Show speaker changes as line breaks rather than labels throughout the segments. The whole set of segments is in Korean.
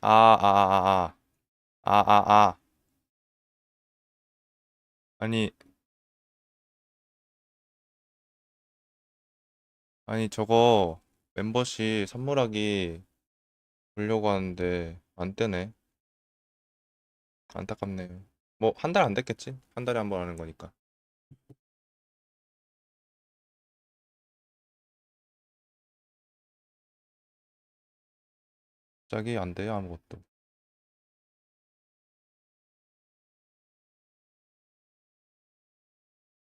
아, 아, 아, 아, 아, 아, 아. 아니, 아니, 저거 멤버십 선물하기 보려고 하는데 안 뜨네. 안타깝네. 뭐, 한 달 안 됐겠지? 한 달에 한 번 하는 거니까. 갑자기 안 돼요, 아무것도.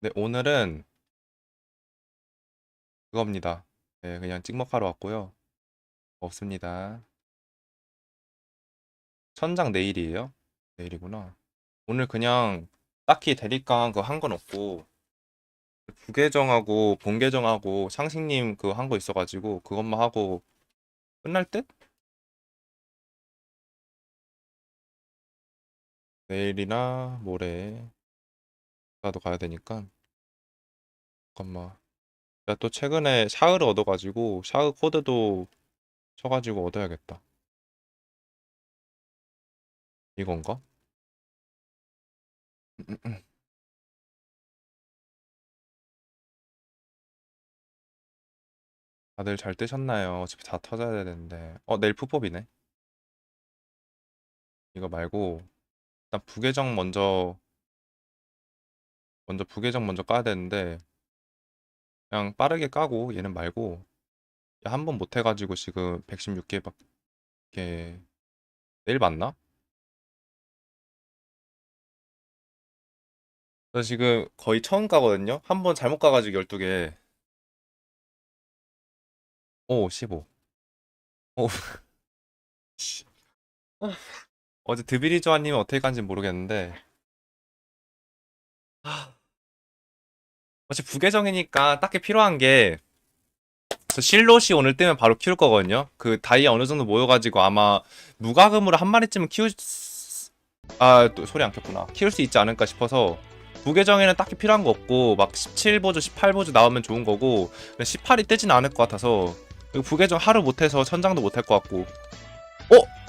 네, 오늘은 그겁니다. 네, 그냥 찍먹하러 왔고요. 없습니다. 천장 내일이에요? 내일이구나. 오늘 그냥 딱히 대립강 그거 한건 없고 부계정하고 본계정하고 상식님 그거 한거 있어가지고 그것만 하고 끝날 듯? 내일이나 모레 나도 가야 되니까. 잠깐만. 내가 또 최근에 샤흐를 얻어가지고 샤흐 코드도 쳐가지고 얻어야겠다. 이건가? 다들 잘 뜨셨나요? 어차피 다 터져야 되는데. 어 내일 푸법이네. 이거 말고 일단 부계정 먼저 먼저 부계정 먼저 까야 되는데 그냥 빠르게 까고 얘는 말고 한 번 못 해가지고 지금 116개밖에 내일 맞나? 저 지금 거의 처음 까거든요? 한 번 잘못 까가지고 12개 오 15. 오 씨. 어제 드비리조아님은 어떻게 간지 모르겠는데 아, 어차피 부계정이니까 딱히 필요한 게 저 실롯이 오늘 뜨면 바로 키울 거거든요. 그 다이아 어느 정도 모여가지고 아마 무과금으로 한 마리쯤은 키울 수... 아, 또 소리 안 켰구나. 키울 수 있지 않을까 싶어서 부계정에는 딱히 필요한 거 없고 막 17보조, 18보조 나오면 좋은 거고 18이 뜨진 않을 것 같아서 그리고 부계정 하루 못해서 천장도 못할 것 같고 어?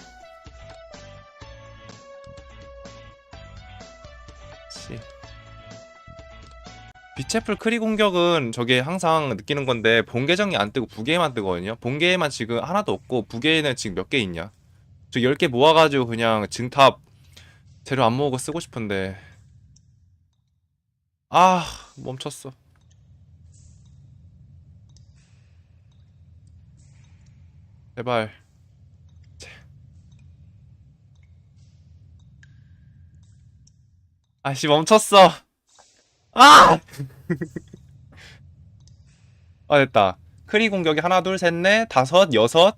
빛의 크리 공격은 저게 항상 느끼는 건데 본계정이 안 뜨고 부계에만 뜨거든요. 본계에만 지금 하나도 없고 부계에는 지금 몇 개 있냐? 저 10개 모아가지고 그냥 증탑 재료 안 모으고 쓰고 싶은데 아 멈췄어. 제발. 제- 아씨 멈췄어. 아! 아 됐다. 크리 공격이 하나 둘셋넷 다섯 여섯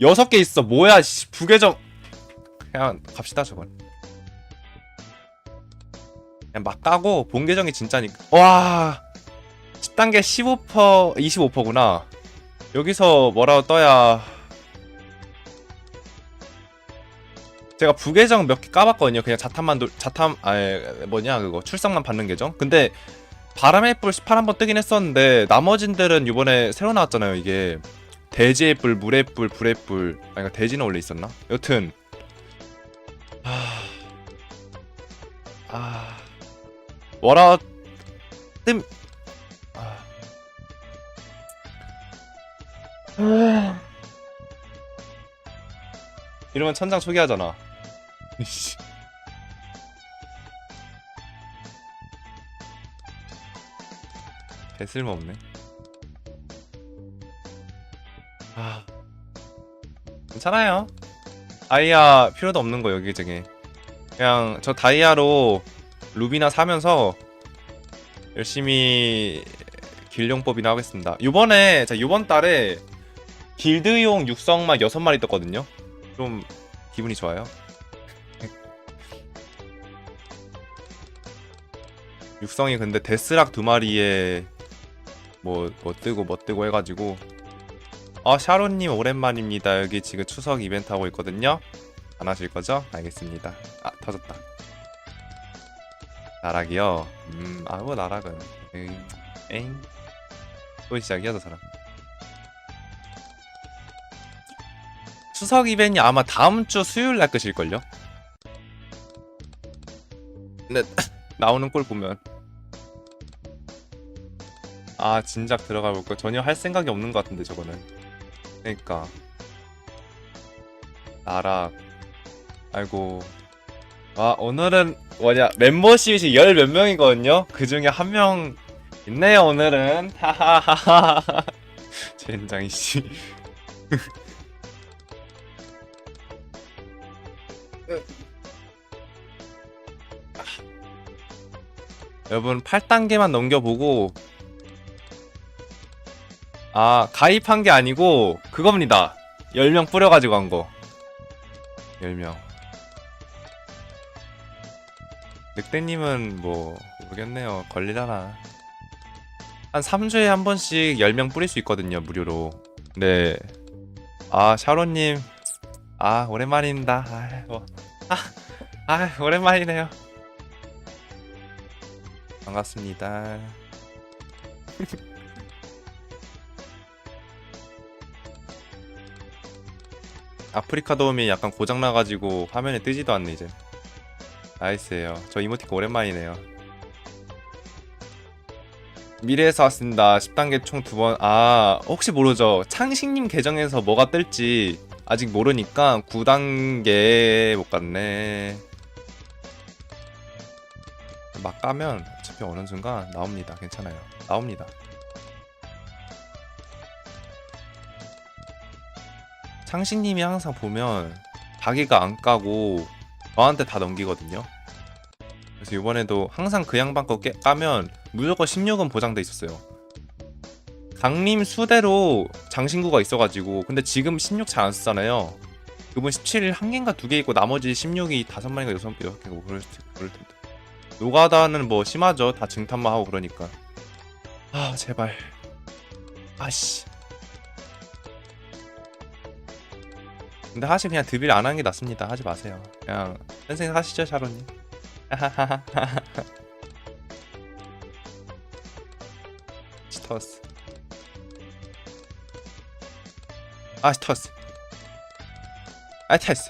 여섯 개 있어. 뭐야? 씨, 부계정 그냥 갑시다 저건. 그냥 막 까고 본 계정이 진짜니까. 와 10단계 15% 25%구나. 여기서 뭐라고 떠야 제가 부계정 몇 개 까봤거든요. 그냥 자탄만 돌, 자탄 아 뭐냐 그거 출석만 받는 계정. 근데 바람의 뿔 18 한번 뜨긴 했었는데 나머진들은 이번에 새로 나왔잖아요. 이게 대지의 뿔, 물의 뿔, 불의 뿔. 아니 그러니까 대지는 원래 있었나? 여튼 아, 아 뭐라 뜸 아. 이러면 천장 소개하잖아. 씨. 개 쓸모없네. 아, 괜찮아요. 다이아 필요도 없는 거 여기저기. 그냥 저 다이아로 루비나 사면서 열심히 길용법이나 하겠습니다. 요번에 자 요번 달에 길드용 육성만 6마리 떴거든요. 좀 기분이 좋아요. 육성이 근데 데스락 두 마리에 뭐, 뭐 뜨고 뭐 뜨고 해가지고. 아 샤론님 오랜만입니다. 여기 지금 추석 이벤트 하고 있거든요. 안 하실 거죠? 알겠습니다. 아 터졌다. 나락이요? 음 아뭐 나락은. 에잉 에잉. 또 시작이야 저 사람. 추석 이벤이 아마 다음 주 수요일 날 끝일걸요? 근데 나오는 꼴 보면 아 진작 들어가 볼까 전혀 할 생각이 없는 것 같은데 저거는. 그러니까. 나락. 아이고. 아 오늘은 뭐냐. 멤버십이 열 몇 명이거든요? 그 중에 한 명 있네요 오늘은. 하하하하. 젠장 이씨. 여러분 8단계만 넘겨보고 아 가입한 게 아니고 그겁니다. 10명 뿌려가지고 한거. 10명. 늑대님은 뭐 모르겠네요. 걸리잖아. 한 3주에 한 번씩 10명 뿌릴 수 있거든요 무료로. 네. 아 샤로님. 아 오랜만입니다. 아이고. 아, 아 오랜만이네요. 반갑습니다 아프리카 도움이 약간 고장나가지고 화면에 뜨지도 않네 이제. 나이스에요. 저 이모티콘 오랜만이네요. 미래에서 왔습니다. 10단계 총 두 번. 아 혹시 모르죠? 창식님 계정에서 뭐가 뜰지 아직 모르니까 9단계 못 갔네. 막 까면 어차피 어느 순간 나옵니다. 괜찮아요. 나옵니다 창식님이 항상 보면 자기가 안 까고 저한테 다 넘기거든요. 그래서 이번에도 항상 그 양반 거 깨, 까면 무조건 16은 보장돼 있었어요. 강림 수대로 장신구가 있어가지고 근데 지금 16 잘 안 쓰잖아요. 그분 17한 개인가 두 개 있고 나머지 16이 다섯 마리가 여섯 개, 여섯 뭐 그럴, 테- 그럴 텐데. 노가다는 뭐 심하죠. 다 증탄만 하고 그러니까. 아 제발. 아씨. 근데 사실 그냥 드빌 안 하는 게 낫습니다. 하지 마세요. 그냥 현생 하시죠, 샤로님. 스터스. 아, 스터스. 아, 테스.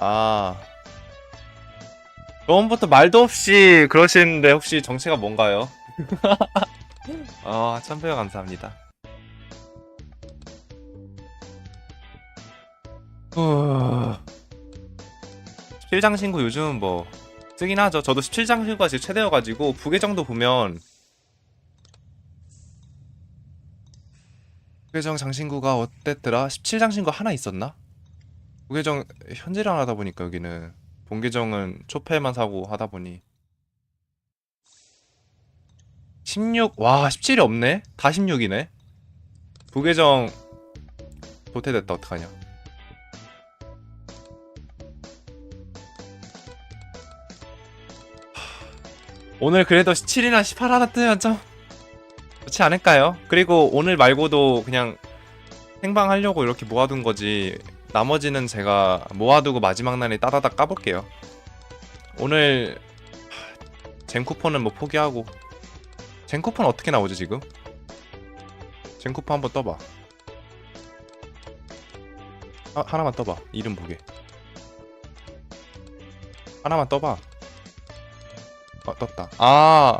아. 처음부터 말도 없이 그러시는데 혹시 정체가 뭔가요? 아, 천배가 감사합니다. 후... 17장 신고 요즘 뭐 쓰긴 하죠. 저도 17장 신고가 지금 최대여가지고 부계정도 보면 부계정 장신구가 어땠더라? 17장 신고 하나 있었나? 부계정 현질을 하다 보니까 여기는 본계정은 초패만 사고 하다 보니 16, 와 17이 없네? 다 16이네? 부계정 도태됐다 어떡하냐 오늘 그래도 17이나 18 하나 뜨면 좀 좋지 않을까요? 그리고 오늘 말고도 그냥 생방 하려고 이렇게 모아둔 거지 나머지는 제가 모아두고 마지막 날에 따다닥 까볼게요. 오늘 하, 젠쿠폰은 뭐 포기하고. 젠 쿠폰 어떻게 나오지 지금? 젠 쿠폰 한번 떠봐. 아, 하나만 떠봐. 이름 보게. 하나만 떠봐 어, 떴다. 아,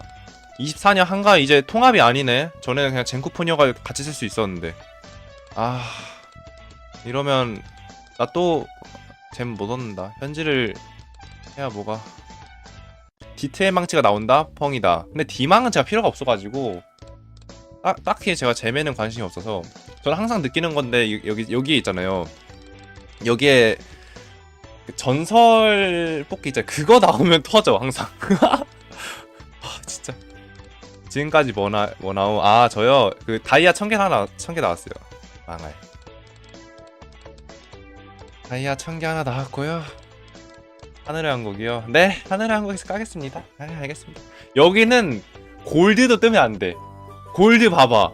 24년 한가 이제 통합이 아니네. 전에는 그냥 젠쿠폰이어가 같이 쓸 수 있었는데. 아, 이러면 나 또 잼 못 얻는다. 현질을 해야 뭐가. 디테일 망치가 나온다? 펑이다. 근데 D망은 제가 필요가 없어가지고 딱, 딱히 제가 잼에는 관심이 없어서 저는 항상 느끼는 건데 이- 여기 여기에 있잖아요. 여기에 그 전설 뽑기 있잖아요. 그거 나오면 터져 항상. 아 진짜. 지금까지 뭐, 나, 뭐 나오 아 저요. 그 다이아 천 개 하나 천 개 나왔어요. 망할. 다이아 천 개 하나 나왔고요. 하늘의 왕국이요. 네 하늘의 왕국에서 까겠습니다. 아 알겠습니다. 여기는 골드도 뜨면 안돼. 골드 봐봐.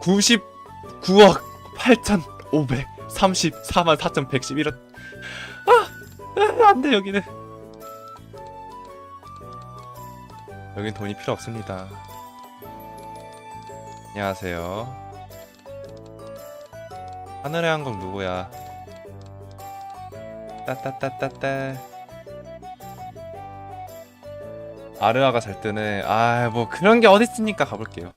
99억 8,534만 4,111원 아 안돼 여기는 여긴 돈이 필요 없습니다. 안녕하세요. 하늘의 한국 누구야? 따따따따따. 아르아가 잘 뜨네. 아, 뭐 그런 게 어디 있습니까? 가볼게요.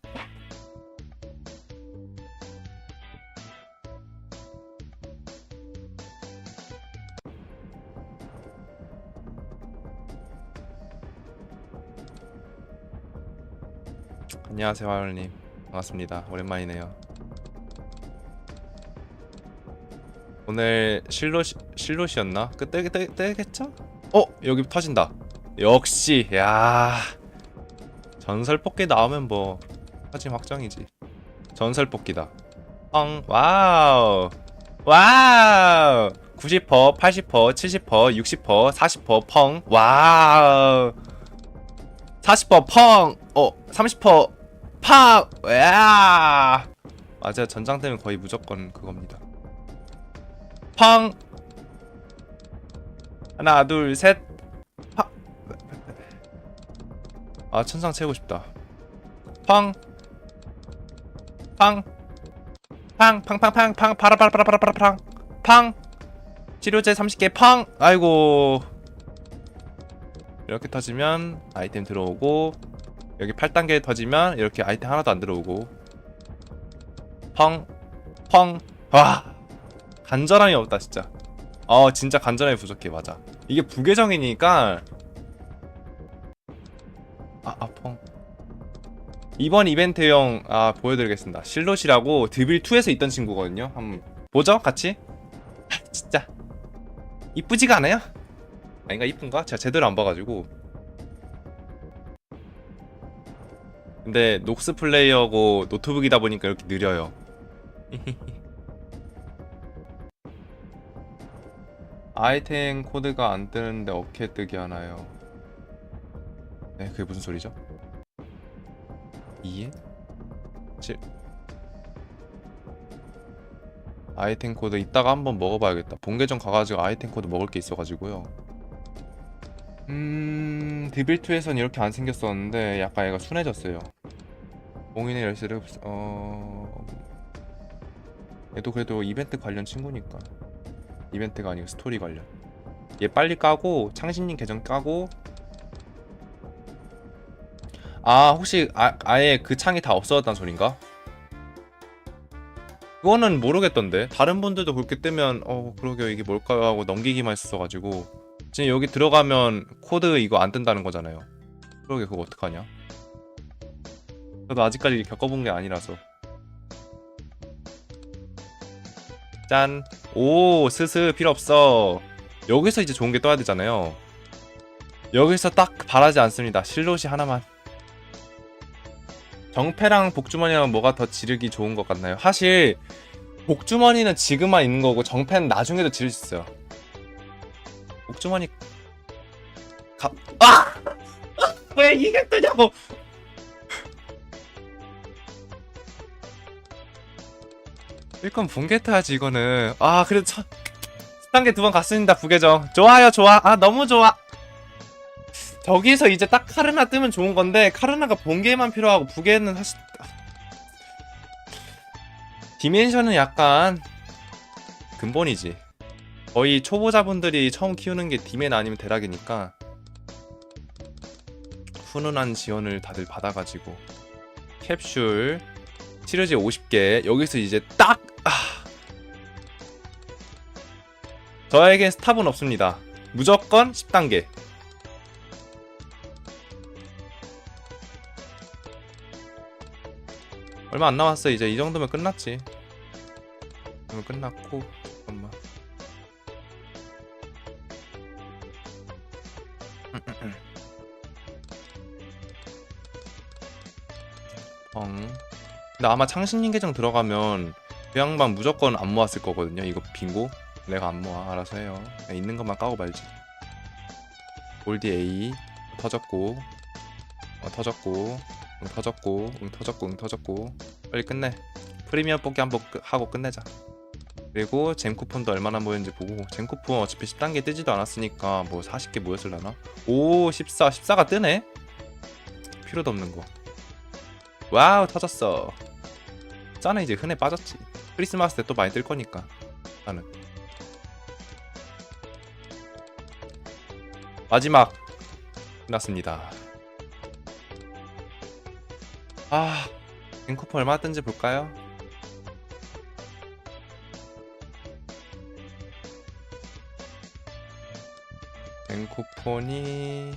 안녕하세요, 하율님. 반갑습니다. 오랜만이네요. 오늘 실롯 실롯이었나? 그 뜨, 뜨, 뜨겠죠? 어 여기 터진다. 역시 야 전설 뽑기 나오면 뭐 터짐 확정이지. 전설 뽑기다. 엉 와우 와우 90% 80% 70% 60% 40% 펑. 와우 40% 펑. 어 30% 팡. 야 맞아요 전장 되면 거의 무조건 그겁니다. 팡 하나 둘셋 팡. 아 천상 채우고 싶다 팡 팡. 팡, 팡, 팡, 팡, 팡, 파라, 파라, 파라, 파라, 파라, 팡, 팡. 치료제 30개, 팡. 아이고. 이렇게 터지면 아이템 들어오고, 여기 8단계 터지면 이렇게 아이템 하나도 안 들어오고, 펑, 펑. 와, 간절함이 없다 진짜. 어, 진짜 간절함이 부족해 맞아. 이게 부계정이니까. 아, 아, 펑. 이번 이벤트용 아 보여드리겠습니다. 실롯이라고 드빌 2에서 있던 친구거든요. 한번 보죠, 같이. 아, 진짜 이쁘지가 않아요? 아닌가 이쁜가? 제가 제대로 안 봐가지고. 근데 녹스 플레이어고 노트북이다 보니까 이렇게 느려요. 아이템 코드가 안 뜨는데 어떻게 뜨게 하나요? 네, 그게 무슨 소리죠? 2에 7 아이템 코드 이따가 한번 먹어봐야겠다 본계정 가가지고 아이템 코드 먹을 게 있어가지고요 음... 디빌2에선 이렇게 안 생겼었는데 약간 얘가 순해졌어요. 공인의 열쇠를 어... 얘도 그래도 이벤트 관련 친구니까. 이벤트가 아니고 스토리 관련. 얘 빨리 까고 창신님 계정 까고. 아 혹시 아, 아예 그 창이 다 없어졌단 소린가? 그거는 모르겠던데. 다른 분들도 그렇게 뜨면 어 그러게요. 이게 뭘까요 하고 넘기기만 했었어가지고 지금 여기 들어가면 코드 이거 안 뜬다는 거잖아요. 그러게 그거 어떡하냐? 저도 아직까지 겪어본 게 아니라서. 짠! 오 스스 필요 없어. 여기서 이제 좋은 게 떠야 되잖아요. 여기서 딱 바라지 않습니다. 실롯이 하나만. 정패랑 복주머니랑 뭐가 더 지르기 좋은 것 같나요? 사실 복주머니는 지금만 있는 거고 정패는 나중에도 지를 수 있어요. 복주머니 가... 아! 아! 왜 이게 뜨냐고! 일건 분개타야지 이거는 아 그래도 첫 단계 두 번 갔습니다 부계정 좋아요 좋아 아 너무 좋아 저기서 이제 딱 카르나 뜨면 좋은 건데 카르나가 본계만 필요하고 부계는 사실 디멘션은 약간 근본이지 거의 초보자분들이 처음 키우는 게 디멘 아니면 대락이니까 훈훈한 지원을 다들 받아가지고 캡슐 치료제 50개 여기서 이제 딱 아. 저에겐 스탑은 없습니다. 무조건 10단계. 얼마 안 남았어 이제 이 정도면 끝났지. 끝났고 근데 아마 창신님 계정 들어가면 그 양반 무조건 안 모았을 거거든요. 이거 빙고? 내가 안 모아. 알아서 해요. 있는 것만 까고 말지. 골디 A. 터졌고. 어, 터졌고. 응 터졌고. 응 터졌고. 응 터졌고. 빨리 끝내. 프리미엄 뽑기 한번 끝- 하고 끝내자. 그리고 잼 쿠폰도 얼마나 모였는지 보고. 잼 쿠폰 어차피 10단계 뜨지도 않았으니까 뭐 40개 모였을라나? 오 14, 14가 뜨네? 필요도 없는 거. 와우 터졌어 짠에 이제 흔해 빠졌지. 크리스마스 때 또 많이 뜰 거니까 나는. 마지막. 끝났습니다. 아 뱅쿠퍼 얼마 뜬지 볼까요? 뱅쿠폰이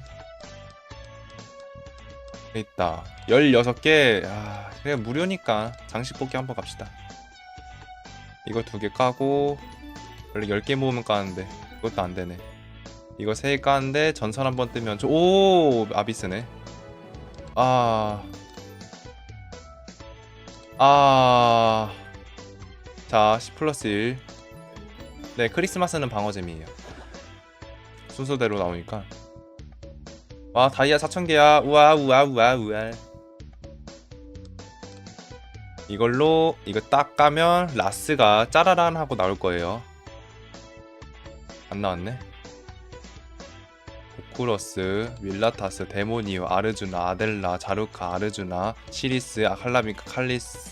있다 16개 아 그냥 무료니까 장식 뽑기 한번 갑시다 이거 두 개 까고 원래 10개 모으면 까는데 그것도 안 되네 이거 3개 까는데 전선 한 번 뜨면 저- 오 아비스네 아 아. 자, 10 플러스 1. 네, 크리스마스는 방어잼이에요. 순서대로 나오니까. 와, 다이아 4,000개야. 우와, 우와, 우와, 우와. 이걸로 이거 딱 까면 라스가 짜라란 하고 나올 거예요. 안 나왔네. 오쿠러스, 윌라타스, 데모니오, 아르주나, 아델라, 자루카, 아르주나, 시리스, 아칼라빈카, 칼리스.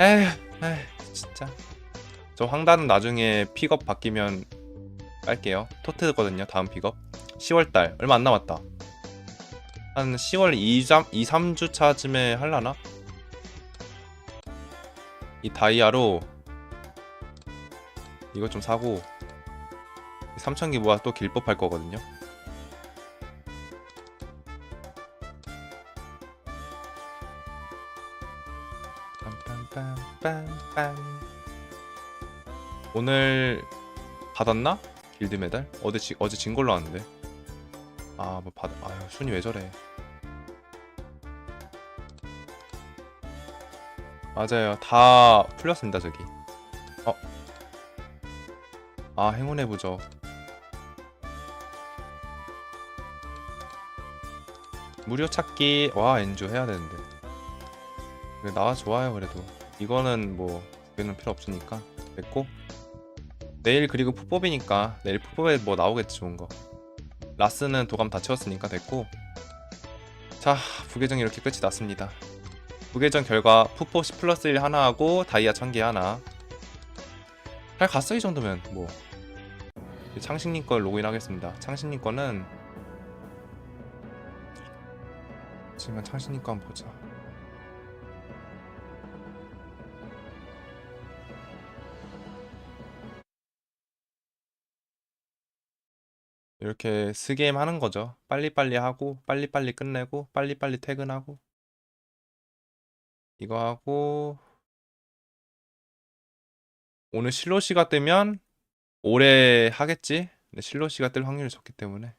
에휴, 에휴, 진짜. 저 황단은 나중에 픽업 바뀌면 깔게요. 토트거든요, 다음 픽업. 10월달, 얼마 안 남았다. 한 10월 2, 3, 2 3주 차쯤에 할라나? 이 다이아로 이거 좀 사고 3,000개 모아 또 길법 할 거거든요. 오늘 받았나? 길드 메달? 어제 진 걸로 아는데. 아, 뭐 받, 아유, 순위 왜 저래? 맞아요. 다 풀렸습니다, 저기. 어. 아, 행운의 부적. 무료 찾기 와 엔조 해야 되는데 나와 좋아요 그래도 이거는 뭐 이거는 필요 없으니까 됐고 내일 그리고 풋법이니까 내일 풋법에 뭐 나오겠지 좋은 거 라스는 도감 다 채웠으니까 됐고. 자 부계정 이렇게 끝이 났습니다. 부계정 결과 풋법 10 플러스 1 하나 하고 다이아 1000개 하나. 잘 갔어 이 정도면 뭐. 창식님 거 로그인 하겠습니다. 창식님 거는 지금 창신님 거 한번 보자. 이렇게 스게임 하는 거죠. 빨리빨리 하고 빨리빨리 끝내고 빨리빨리 퇴근하고 이거 하고 오늘 실로시가 뜨면 오래 하겠지? 근데 실로시가 뜰 확률이 적기 때문에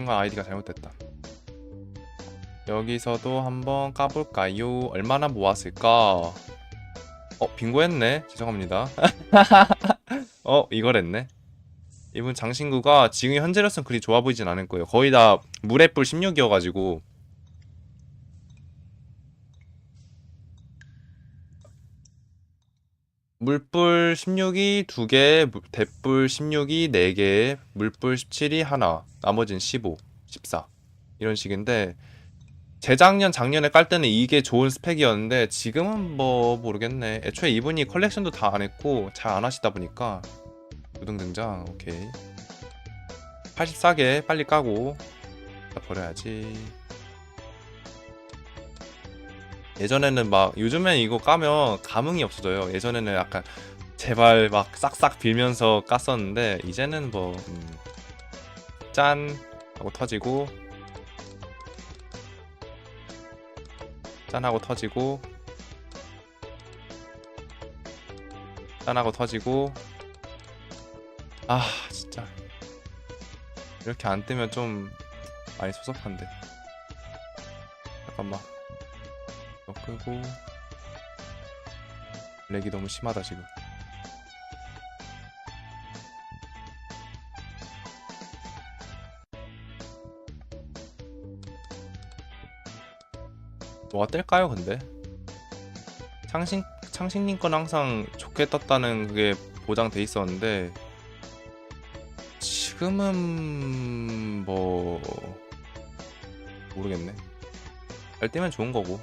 순간 아이디가 잘못됐다. 여기서도 한번 까볼까요? 얼마나 모았을까? 어, 빙고 했네. 죄송합니다. 어, 이걸 했네. 이분 장신구가 지금 현재로서는 그리 좋아 보이진 않을 거예요. 거의 다 물의 뿔 16이어가지고 물불 16이 2개, 대불 16이 4개, 물불 17이 하나, 나머지는 15, 14 이런 식인데 재작년 작년에 깔 때는 이게 좋은 스펙이었는데 지금은 뭐 모르겠네. 애초에 이분이 컬렉션도 다 안 했고 잘 안 하시다 보니까 유등 등장 오케이 84개 빨리 까고 다 버려야지. 예전에는 막 요즘엔 이거 까면 감흥이 없어져요. 예전에는 약간 제발 막 싹싹 빌면서 깠었는데 이제는 뭐 음, 짠 하고 터지고 짠 하고 터지고 짠 하고 터지고. 아 진짜. 이렇게 안 뜨면 좀 많이 섭섭한데. 잠깐만 끄고 렉이 너무 심하다 지금 뭐가 뜰까요 근데? 창신 창신님 건 항상 좋게 떴다는 그게 보장돼 있었는데 지금은 뭐 모르겠네. 잘 뜨면 좋은 거고.